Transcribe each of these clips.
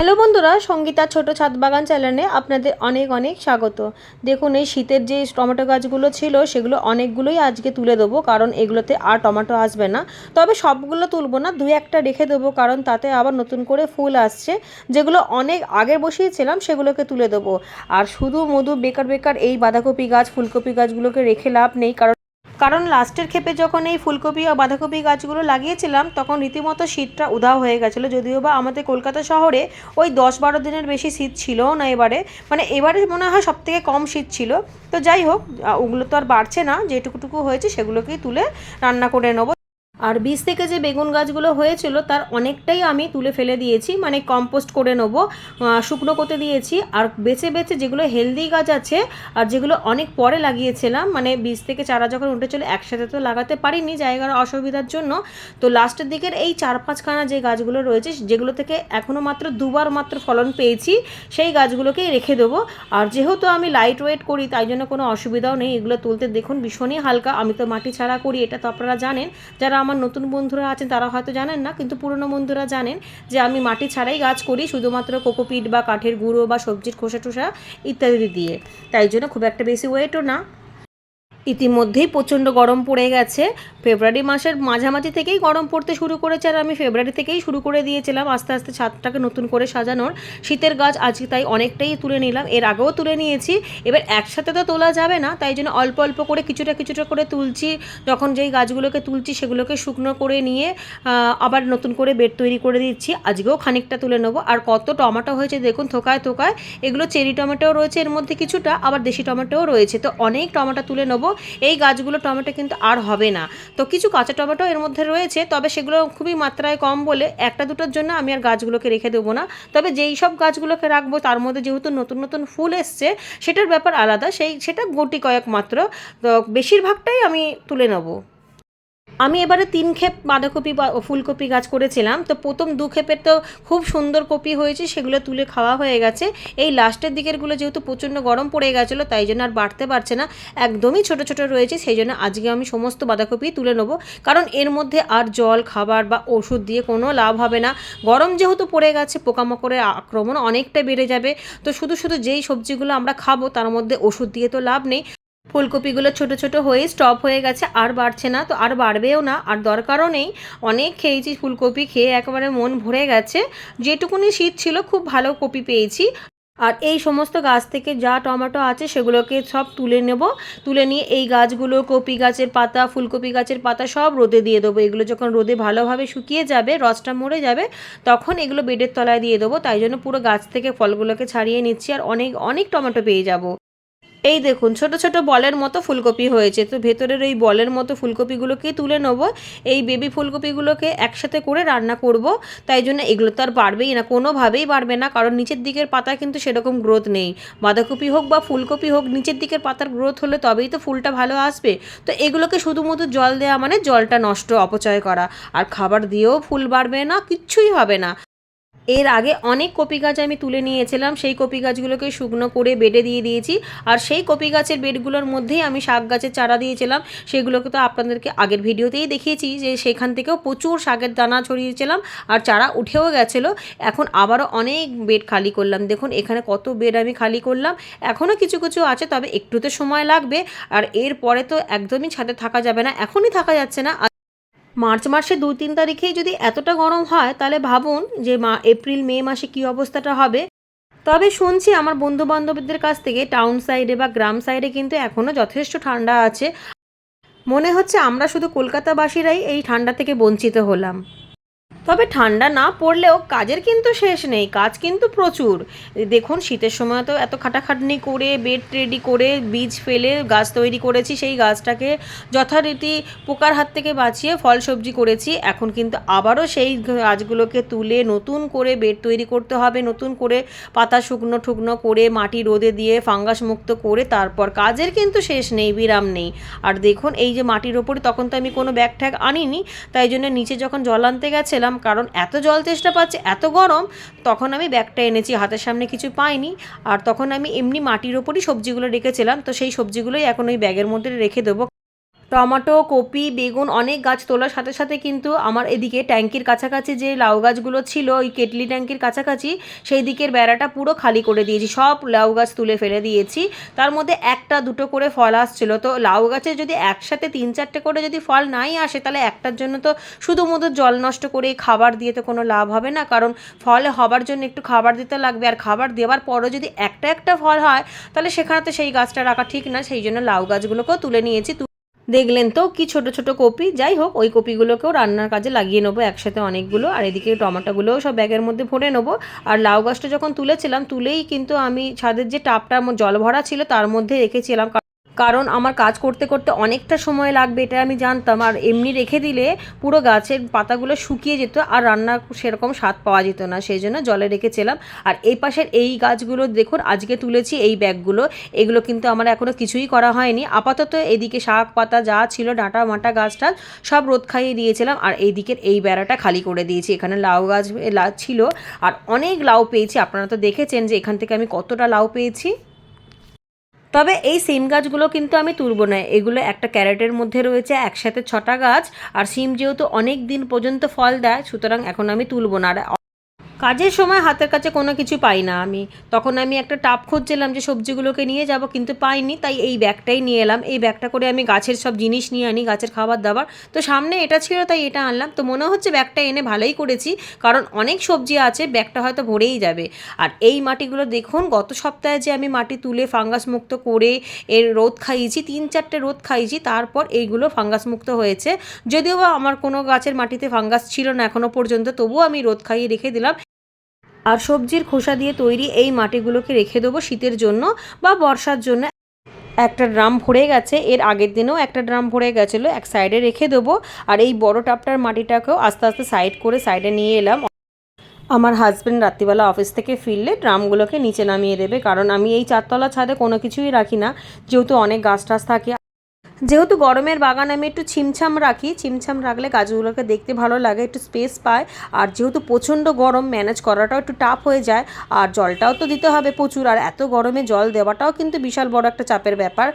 Hello বন্ধুরা সঙ্গীতার ছোট ছাদ বাগান চ্যানেলে আপনাদের অনেক অনেক স্বাগত। দেখুন, এই শীতের যে টমেটো গাছগুলো ছিল, সেগুলো অনেকগুলোই আজকে তুলে দেবো, কারণ এগুলোতে আর টমেটো আসবে না। তবে সবগুলো তুলবো না দুই একটা রেখে দেবো, কারণ তাতে আবার নতুন করে ফুল আসছে। যেগুলো অনেক আগে বসিয়েছিলাম, সেগুলোকে তুলে দেবো। আর শুধু মধু, বেকার বেকার এই বাঁধাকপি গাছ, ফুলকপি গাছগুলোকে রেখে লাভ নেই, কারণ কারণ লাস্টের ক্ষেপে যখন এই ফুলকপি বা বাঁধাকপি গাছগুলো লাগিয়েছিলাম, তখন রীতিমতো শীতটা উধাও হয়ে গেছিল। যদিও বা আমাদের কলকাতা শহরে ওই দশ বারো দিনের বেশি শীত ছিল না এবারে। মানে এবারে মনে হয় সব থেকে কম শীত ছিল। তো যাই হোক ওগুলো তো আর বাড়ছে না। যেটুকুটুকু হয়েছে সেগুলোকেই তুলে রান্না করে নেব। আর বীজ থেকে যে বেগুন গাছগুলো হয়েছিল, তার অনেকটাই আমি তুলে ফেলে দিয়েছি মানে কম্পোস্ট করে নেব শুকনো করতে দিয়েছি। আর বেছে বেছে যেগুলো হেলদি গাছ আছে, আর যেগুলো অনেক পরে লাগিয়েছিলাম মানে বীজ থেকে চারা যখন উঠেছিল, একসাথে তো লাগাতে পারিনি জায়গার অসুবিধার জন্য। তো লাস্টের দিকের এই চার পাঁচখানা যে গাছগুলো রয়েছে, যেগুলো থেকে এখনও মাত্র দুবার মাত্র ফলন পেয়েছি, সেই গাছগুলোকেই রেখে দেবো। আর যেহেতু আমি লাইট ওয়েট করি, তাই জন্য কোনো অসুবিধাও নেই। এগুলো তুলতে দেখুন, ভীষণই হালকা। আমি তো মাটি ছাড়া করি, এটা তো আপনারা জানেন। যারা আমার নতুন বন্ধুরা আছেন, তারা হয়তো জানেন না, কিন্তু পুরনো বন্ধুরা জানেন যে আমি মাটি ছাড়াই গাছ করি, শুধুমাত্র কোকোপিট বা কাঠের গুঁড়ো বা সবজির খোসা টোসা ইত্যাদি দিয়ে। তাই জন্য খুব একটা বেশি ওয়েটও না। ইতিমধ্যেই প্রচণ্ড গরম পড়ে গেছে। ফেব্রুয়ারি মাসের মাঝামাঝি থেকেই গরম পড়তে শুরু করেছে আর আমি ফেব্রুয়ারি থেকেই শুরু করে দিয়েছিলাম আস্তে আস্তে ছাদটাকে নতুন করে সাজানোর। শীতের গাছ আজকে তাই অনেকটাই তুলে নিলাম। এর আগেও তুলে নিয়েছি। এবার একসাথে তো তোলা যাবে না, তাই জন্য অল্প অল্প করে কিছুটা কিছুটা করে তুলছি। যখন যেই গাছগুলোকে তুলছি সেগুলোকে শুকনো করে নিয়ে আবার নতুন করে বেড তৈরি করে দিচ্ছি। আজকেও খানিকটা তুলে নেব। আর কত টমেটো হয়েছে দেখুন, থোকায় থোকায়। এগুলো চেরি টমেটোও রয়েছে এর মধ্যে কিছুটা, আবার দেশি টমেটোও রয়েছে। তো অনেক টমেটো তুলে নেব। এই গাছগুলো টমেটো কিন্তু আর হবে না। তো কিছু কাঁচা টমেটো এর মধ্যে রয়েছে, তবে সেগুলো খুবই মাত্রায় কম বলে একটা দুটোর জন্য আমি আর গাছগুলোকে রেখে দেবো না। তবে যেই সব গাছগুলোকে রাখব, তার মধ্যে যেহেতু নতুন নতুন ফুল এসছে, সেটার ব্যাপার আলাদা। সেই, সেটা গুটি কয়েক মাত্র। তো বেশিরভাগটাই আমি তুলে নেব। আমি এবারে তিন ক্ষেপ বাঁধাকপি বা ফুলকপি গাছ করেছিলাম, তো প্রথম দু ক্ষেপের তো খুব সুন্দর কপি হয়েছে, সেগুলো তুলে খাওয়া হয়ে গেছে। এই লাস্টের দিকেরগুলো যেহেতু প্রচণ্ড গরম পড়ে গেছিল, তাই জন্য আর বাড়তে পারছে না। একদমই ছোট ছোট রয়েছে, সেই জন্য আজকে আমি সমস্ত বাঁধাকপি তুলে নেব। কারণ এর মধ্যে আর জল, খাবার বা ওষুধ দিয়ে কোনো লাভ হবে না। গরম যেহেতু পড়ে গেছে, পোকামাকড়ের আক্রমণ অনেকটা বেড়ে যাবে, তো শুধু শুধু যেই সবজিগুলো আমরা খাব, তার মধ্যে ওষুধ দিয়ে তো লাভ নেই। ফুলকপিগুলো ছোট ছোট হয়ে স্টপ হয়ে গেছে, আর বাড়ছে না, তো আর বাড়বেও না, আর দরকারও নেই। অনেক খেয়েছি ফুলকপি, খেয়ে একেবারে মন ভরে গেছে। যেটুকুনি শীত ছিল, খুব ভালো কপি পেয়েছি। আর এই সমস্ত গাছ থেকে যা টমেটো আছে, সেগুলোকে সব তুলে নেব। তুলে নিয়ে এই গাছগুলো, কপি গাছের পাতা, ফুলকপি গাছের পাতা সব রোদে দিয়ে দেবো। এগুলো যখন রোদে ভালোভাবে শুকিয়ে যাবে, রসটা মরে যাবে, তখন এগুলো বেডের তলায় দিয়ে দেবো। তাই জন্য পুরো গাছ থেকে ফলগুলোকে ছাড়িয়ে নিচ্ছি, আর অনেক অনেক টমেটো পেয়ে যাব। এই দেখুন, ছোট ছোট বলের মতো ফুলকপি হয়েছে। তো ভেতরের ওই বলের মতো ফুলকপিগুলোকেই তুলে নেব। এই বেবি ফুলকপিগুলোকে একসাথে করে রান্না করব। তাই জন্য এগুলো তো আর বাড়বেই না, কোনোভাবেই বাড়বে না। কারণ নিচের দিকের পাতা কিন্তু সেরকম গ্রোথ নেই। বাঁধাকপি হোক বা ফুলকপি হোক, নিচের দিকের পাতার গ্রোথ হলে তবেই তো ফুলটা ভালো আসবে। তো এগুলোকে শুধুমাত্র জল দেওয়া মানে জলটা নষ্ট, অপচয় করা। আর খাবার দিয়েও ফুল বাড়বে না, কিচ্ছুই হবে না। এর আগে অনেক কপি গাছ আমি তুলে নিয়েছিলাম। সেই কপি গাছগুলোকে শুকনো করে বেডে দিয়ে দিয়েছি। আর সেই কপি গাছের বেডগুলোর মধ্যেই আমি শাক গাছের চারা দিয়েছিলাম। সেগুলোকে তো আপনাদেরকে আগের ভিডিওতেই দেখিয়েছি যে সেখান থেকেও প্রচুর শাকের দানা ছড়িয়েছিলাম আর চারা উঠেও গেছিল। এখন আবারও অনেক বেড খালি করলাম। দেখুন, এখানে কত বেড আমি খালি করলাম। এখনও কিছু কিছু আছে, তবে একটুতে সময় লাগবে। আর এর পরে তো একদমই ছাদে থাকা যাবে না। এখনই থাকা যাচ্ছে না। মার্চ মাসে দুই তিন তারিখেই যদি এতটা গরম হয়, তাহলে ভাবুন যে মা, এপ্রিল, মে মাসে কী অবস্থাটা হবে। তবে শুনছি আমার বন্ধু বান্ধবীদের কাছ থেকে টাউন সাইডে বা গ্রাম সাইডে কিন্তু এখনও যথেষ্ট ঠান্ডা আছে। মনে হচ্ছে আমরা শুধু কলকাতাবাসীরাই এই ঠান্ডা থেকে বঞ্চিত হলাম। তবে ঠান্ডা না পড়লেও কাজের কিন্তু শেষ নেই, কাজ কিন্তু প্রচুর। দেখুন, শীতের সময় তো এত খাটাখাটনি করে বেড রেডি করে, বীজ ফেলে, গাছ তৈরি করেছি, সেই গাছটাকে যথারীতি পোকার হাত থেকে বাঁচিয়ে ফল সবজি করেছি। এখন কিন্তু আবারও সেই গাছগুলোকে তুলে নতুন করে বেড তৈরি করতে হবে, নতুন করে পাতা শুকনো ঠুকনো করে মাটি রোদে দিয়ে ফাঙ্গাস মুক্ত করে তারপর কাজের কিন্তু শেষ নেই, বিরাম নেই। আর দেখুন, এই যে মাটির ওপরে তখন তো আমি কোনো ব্যাগ ট্যাগ আনিনি, তাই জন্য নিচে যখন জল আনতে গেছিলাম কারণ এত জল চেষ্টা পাচ্ছে, এত গরম, তখন আমি ব্যাগটা এনেছি, হাতের সামনে কিছু পাইনি, আর তখন আমি এমনি মাটির ওপরই সবজিগুলো রেখেছিলাম, তো সেই সবজিগুলোই এখন ওই ব্যাগের মধ্যে রেখে দেবো টমেটো, কপি, বেগুন অনেক গাছ তোলার সাথে সাথে কিন্তু আমার এদিকে ট্যাঙ্কির কাছাকাছি যে লাউ গাছগুলো ছিল, ওই কেটলি ট্যাঙ্কির কাছাকাছি সেই দিকের বেড়াটা পুরো খালি করে দিয়েছি। সব লাউ গাছ তুলে ফেলে দিয়েছি। তার মধ্যে একটা, দুটো করে ফল আসছিল। তো লাউ গাছে যদি একসাথে তিন চারটে করে যদি ফল নাই আসে, তাহলে একটার জন্য তো শুধুমাত্র জল নষ্ট করে খাবার দিয়ে তো কোনো লাভ হবে না। কারণ ফল হবার জন্য একটু খাবার দিতে লাগবে। আর খাবার দেওয়ার পরও যদি একটা একটা ফল হয়, তাহলে সেখানে তো সেই গাছটা রাখা ঠিক না। সেই জন্য লাউ গাছগুলোকেও তুলে নিয়েছি। দেখলেন তো, কি ছোট ছোট কপি। যাই হোক, ওই কপিগুলোকেও রান্নার কাজে লাগিয়ে নেব একসাথে অনেকগুলো। আর এদিকে টমেটোগুলোও সব ব্যাগের মধ্যে ভরে নেব। আর লাউ গাছটা যখন তুলেছিলাম, তুলেই কিন্তু আমি ছাদের যে টাপটার জল ভরা ছিল, তার মধ্যে রেখেছিলাম। কারণ আমার কাজ করতে করতে অনেকটা সময় লাগবে, এটা আমি জানতাম। আর এমনি রেখে দিলে পুরো গাছের পাতাগুলো শুকিয়ে যেত আর রান্না সেরকম স্বাদ পাওয়া যেত না, সেই জন্য জলে রেখেছিলাম। আর এই পাশের এই গাছগুলো দেখুন, আজকে তুলেছি এই ব্যাগগুলো, এগুলো কিন্তু আমার এখনও কিছুই করা হয়নি। আপাতত এদিকে শাক পাতা যা ছিল, ডাঁটা মাটা গাছটা সব রোদ খাইয়ে দিয়েছিলাম। আর এই দিকের এই বেড়াটা খালি করে দিয়েছি, এখানে লাউ গাছ ছিল। আর অনেক লাউ পেয়েছি, আপনারা তো দেখেছেন যে এখান থেকে আমি কতটা লাউ পেয়েছি। তবে এই সিম গাছগুলো কিন্তু আমি তুলব না। এগুলো একটা ক্যারেটের মধ্যে রয়েছে, একসাথে ছটা গাছ, আর সিম যেহেতু অনেক দিন পর্যন্ত ফল দেয়, সুতরাং এখন আমি তুলব না। আর কাজের সময় হাতের কাছে কোনো কিছু পাই না আমি। তখন আমি একটা টাপ খুঁজছিলাম যে সবজিগুলোকে নিয়ে যাব, কিন্তু পাইনি। তাই এই ব্যাগটাই নিয়ে এলাম। এই ব্যাগটা করে আমি গাছের সব জিনিস নিয়ে আনি, গাছের খাবার দাবার তো সামনে এটা ছিল, তাই এটা আনলাম। তো মনে হচ্ছে ব্যাগটা এনে ভালোই করেছি, কারণ অনেক সবজি আছে, ব্যাগটা হয়তো ভরেই যাবে। আর এই মাটিগুলো দেখুন, গত সপ্তাহে যে আমি মাটি তুলে ফাঙ্গাস মুক্ত করে এর রোদ খাইয়েছি, তিন চারটে রোদ খাইয়েছি, তারপর এইগুলো ফাঙ্গাস মুক্ত হয়েছে। যদিও বা আমার কোনো গাছের মাটিতে ফাঙ্গাস ছিল না এখনও পর্যন্ত, তবুও আমি রোদ খাইয়ে রেখে দিলাম। আর সবজির খোসা দিয়ে তৈরি এই মাটিগুলোকে রেখে দেবো শীতের জন্য বা বর্ষার জন্য। একটা ড্রাম ভরে গেছে, এর আগের দিনেও একটা ড্রাম ভরে গেছিল, এক সাইডে রেখে দেবো। আর এই বড় টাপটার মাটিটাকেও আস্তে আস্তে সাইড করে সাইডে নিয়ে এলাম। আমার হাজব্যান্ড রাত্রিবেলা অফিস থেকে ফিরলে ড্রামগুলোকে নিচে নামিয়ে দেবে, কারণ আমি এই চারতলা ছাদে কোনো কিছুই রাখি না। যেহেতু অনেক গাছ টাছ থাকে যেহেতু গরমের বাগান, আমি একটু ছিমছাম রাখি। ছিমছাম রাখলে গাছগুলোকে দেখতে ভালো লাগে, একটু স্পেস পায়। আর যেহেতু প্রচণ্ড গরম ম্যানেজ করাটাও একটু টাফ হয়ে যায়। আর জলটাও তো দিতে হবে প্রচুর। আর এত গরমে জল দেওয়াটাও কিন্তু বিশাল বড় একটা চাপের ব্যাপার।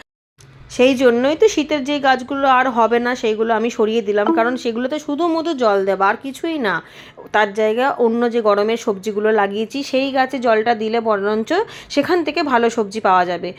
সেই জন্যই তো শীতের যে গাছগুলো আর হবে না সেইগুলো আমি সরিয়ে দিলাম। কারণ সেগুলোতে শুধুমধু জল দেবা, আর কিছুই না। তার জায়গায় অন্য যে গরমের সবজিগুলো লাগিয়েছি, সেই গাছে জলটা দিলে বরঞ্চ সেখান থেকে ভালো সবজি পাওয়া যাবে।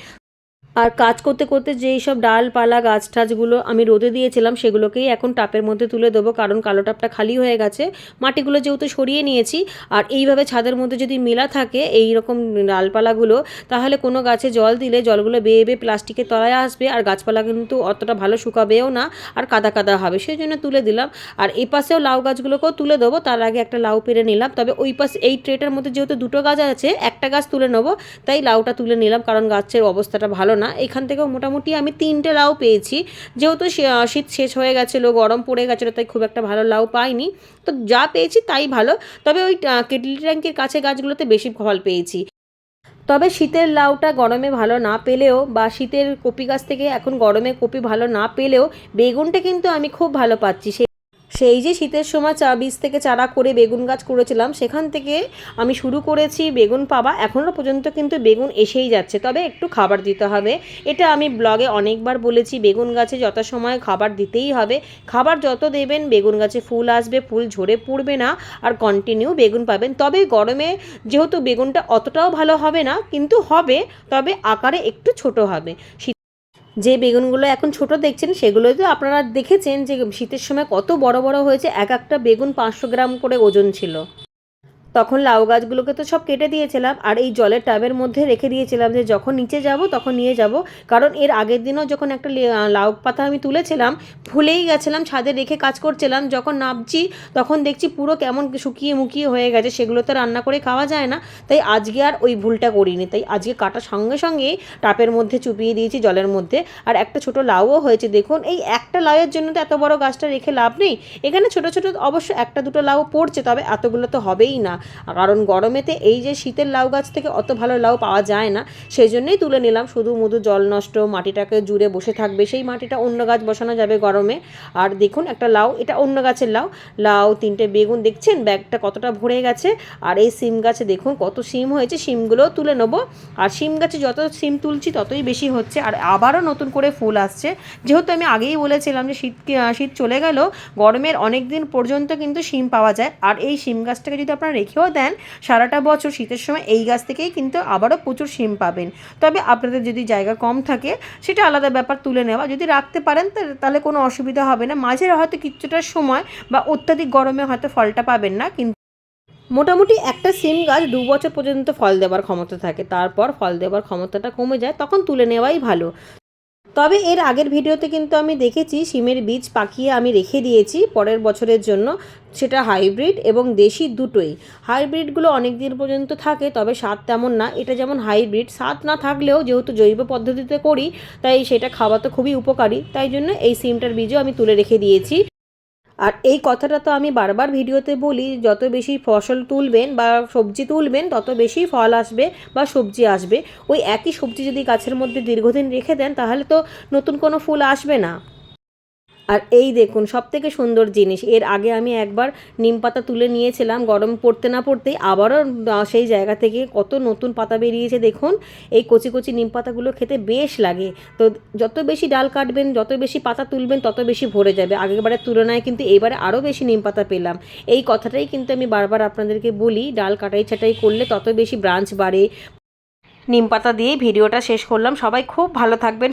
আর কাজ করতে করতে যেই সব ডালপালা গাছ টাছগুলো আমি রোদে দিয়েছিলাম, সেগুলোকেই এখন টাপের মধ্যে তুলে দেবো, কারণ কালো টাপটা খালি হয়ে গেছে। মাটিগুলো যেহেতু সরিয়ে নিয়েছি, আর এইভাবে ছাদের মধ্যে যদি মেলা থাকে এই রকম ডালপালাগুলো, তাহলে কোনো গাছে জল দিলে জলগুলো বেয়ে বেয়ে প্লাস্টিকের তলায় আসবে, আর গাছপালা কিন্তু অতটা ভালো শুকাবেও না, আর কাদা কাদা হবে। সেই জন্য তুলে দিলাম। আর এই পাশেও লাউ গাছগুলোকেও তুলে দেবো, তার আগে একটা লাউ পেরে নিলাম। তবে ওই পাশে, এই ট্রেটার মধ্যে যেহেতু দুটো গাছ আছে, একটা গাছ তুলে নেব, তাই লাউটা তুলে নিলাম, কারণ গাছের অবস্থাটা ভালো না। এখান থেকেও মোটামুটি আমি তিনটে লাউ পেয়েছি। যেহেতু শীত শেষ হয়ে গেছিল, গরম পড়ে গেছিল, তাই খুব একটা ভালো লাউ পাইনি। তো যা পেয়েছি তাই ভালো। তবে ওই কেটলি ট্যাঙ্কের কাছে গাছগুলোতে বেশি ফল পেয়েছি। তবে শীতের লাউটা গরমে ভালো না পেলেও বা শীতের কপি গাছ থেকে এখন গরমে কপি ভালো না পেলেও বেগুনটা কিন্তু আমি খুব ভালো পাচ্ছি। সেই যে শীতের সময় চা বীজ থেকে চারা করে বেগুন গাছ করেছিলাম, সেখান থেকে আমি শুরু করেছি বেগুন পাবা। এখনও পর্যন্ত কিন্তু বেগুন এসেই যাচ্ছে। তবে একটু খাবার দিতে হবে। এটা আমি ব্লগে অনেকবার বলেছি, বেগুন গাছে যত সময় খাবার দিতেই হবে। খাবার যত দেবেন, বেগুন গাছে ফুল আসবে, ফুল ঝরে পড়বে না আর কন্টিনিউ বেগুন পাবেন। তবে গরমে যেহেতু বেগুনটা অতটাও ভালো হবে না, কিন্তু হবে, তবে আকারে একটু ছোট হবে। যে বেগুনগুলো এখন ছোট দেখছেন সেগুলো তো আপনারা দেখেছেন যে শীতের সময় কত বড় বড় হয়েছে, এক একটা বেগুন পাঁচশো গ্রাম করে ওজন ছিল। তখন লাউ গাছগুলোকে তো সব কেটে দিয়েছিলাম, আর এই জলের টাবের মধ্যে রেখে দিয়েছিলাম যে যখন নিচে যাব তখন নিয়ে যাব। কারণ এর আগের দিনও যখন একটা লাউ পাতা আমি তুলেছিলাম, ভুলেই গেছিলাম, ছাদে রেখে কাজ করছিলাম, যখন নামছি তখন দেখছি পুরো কেমন শুকিয়ে মুকিয়ে হয়ে গেছে, সেগুলো তো রান্না করে খাওয়া যায় না। তাই আজকে আর ওই ভুলটা করিনি। তাই আজকে কাটার সঙ্গে সঙ্গেই টাপের মধ্যে চুপিয়ে দিয়েছি জলের মধ্যে। আর একটা ছোট লাউও হয়েছে, দেখুন, এই একটা লাউয়ের জন্য তো এত বড় গাছটা রেখে লাভ নেই। এখানে ছোট ছোট অবশ্য একটা দুটো লাউ পড়ছে, তবে এতগুলো তো হবেই না। কারণ গরমেতে এই যে শীতের লাউ গাছ থেকে অত ভালো লাউ পাওয়া যায় না সেই জন্যই তুলে নিলাম। শুধু মুধু, জল নষ্ট, মাটিটাকে জুড়ে বসে থাকবে, সেই মাটিটা অন্য গাছ বসানো যাবে গরমে। আর দেখুন একটা লাউ, এটা অন্য গাছের লাউ। লাউ, তিনটে বেগুন, দেখছেন? ব্যাগটা কতটা ভরে গেছে। আর এই সিম গাছে দেখুন কত সিম হয়েছে, সিমগুলোও তুলে নেব। আর সিম গাছে যত সিম তুলছি, ততই বেশি হচ্ছে। আর আবারও নতুন করে ফুল আসছে। যেহেতু আমি আগেই বলেছিলাম যে শীত শীত চলে গেল, গরমের অনেক দিন পর্যন্ত কিন্তু সিম পাওয়া যায়। আর এই সিম গাছটাকে যদি আপনারা রেখেও দেন। সারাটা বছর শীতের সময় এই গাছ থেকেই কিন্তু আবারও প্রচুর শিম পাবেন। তবে আপনাদের যদি জায়গা কম থাকে, সেটা আলাদা ব্যাপার তুলে নেওয়া। যদি রাখতে পারেন, তাহলে কোনো অসুবিধা হবে না। মাঝে হয়তো কিছুটা সময় বা অত্যাধিক গরমে হয়তো ফলটা পাবেন না কিন্তু মোটামুটি একটা সিম গাছ দু বছর পর্যন্ত ফল দেওয়ার ক্ষমতা থাকে। তারপর ফল দেওয়ার ক্ষমতাটা কমে যায়, তখন তুলে নেওয়াই ভালো। তবে এর আগের ভিডিওতে কিন্তু আমি দেখেছি সিমের বীজ পাকিয়ে আমি রেখে দিয়েছি পরের বছরের জন্য। সেটা হাইব্রিড এবং দেশি দুটোই। হাইব্রিডগুলো অনেক দিন পর্যন্ত থাকে, তবে স্বাদ তেমন না। এটা যেমন হাইব্রিড, স্বাদ না থাকলেও যেহেতু জৈব পদ্ধতিতে করি, তাই সেটা খাওয়া তো খুবই উপকারী। তাই জন্য এই সিমটার বীজও আমি তুলে রেখে দিয়েছি। আর এই কথাটা তো আমি বারবার ভিডিওতে বলি, যত বেশি ফসল তুলবেন বা সবজি তুলবেন, তত বেশি ফল আসবে বা সবজি আসবে। ওই একই সবজি যদি গাছের মধ্যে দীর্ঘদিন রেখে দেন, তাহলে তো নতুন কোনো ফুল আসবে না। আর এই দেখুন সব থেকে সুন্দর জিনিস। এর আগে আমি একবার নিম পাতা তুলে নিয়েছিলাম গরম পড়তে না পড়তেই আবারও সেই জায়গা থেকে কত নতুন পাতা বেরিয়েছে দেখুন। এই কচি কচি নিম পাতাগুলো খেতে বেশ লাগে। তো যত বেশি ডাল কাটবেন, যত বেশি পাতা তুলবেন, তত বেশি ভরে যাবে। আগেরবারের তুলনায় কিন্তু এবারে আরও বেশি নিম পাতা পেলাম। এই কথাটাই কিন্তু আমি বারবার আপনাদেরকে বলি, ডাল কাটাই ছাটাই করলে তত বেশি ব্রাঞ্চ বাড়ে। নিম পাতা দিয়েই ভিডিওটা শেষ করলাম। সবাই খুব ভালো থাকবেন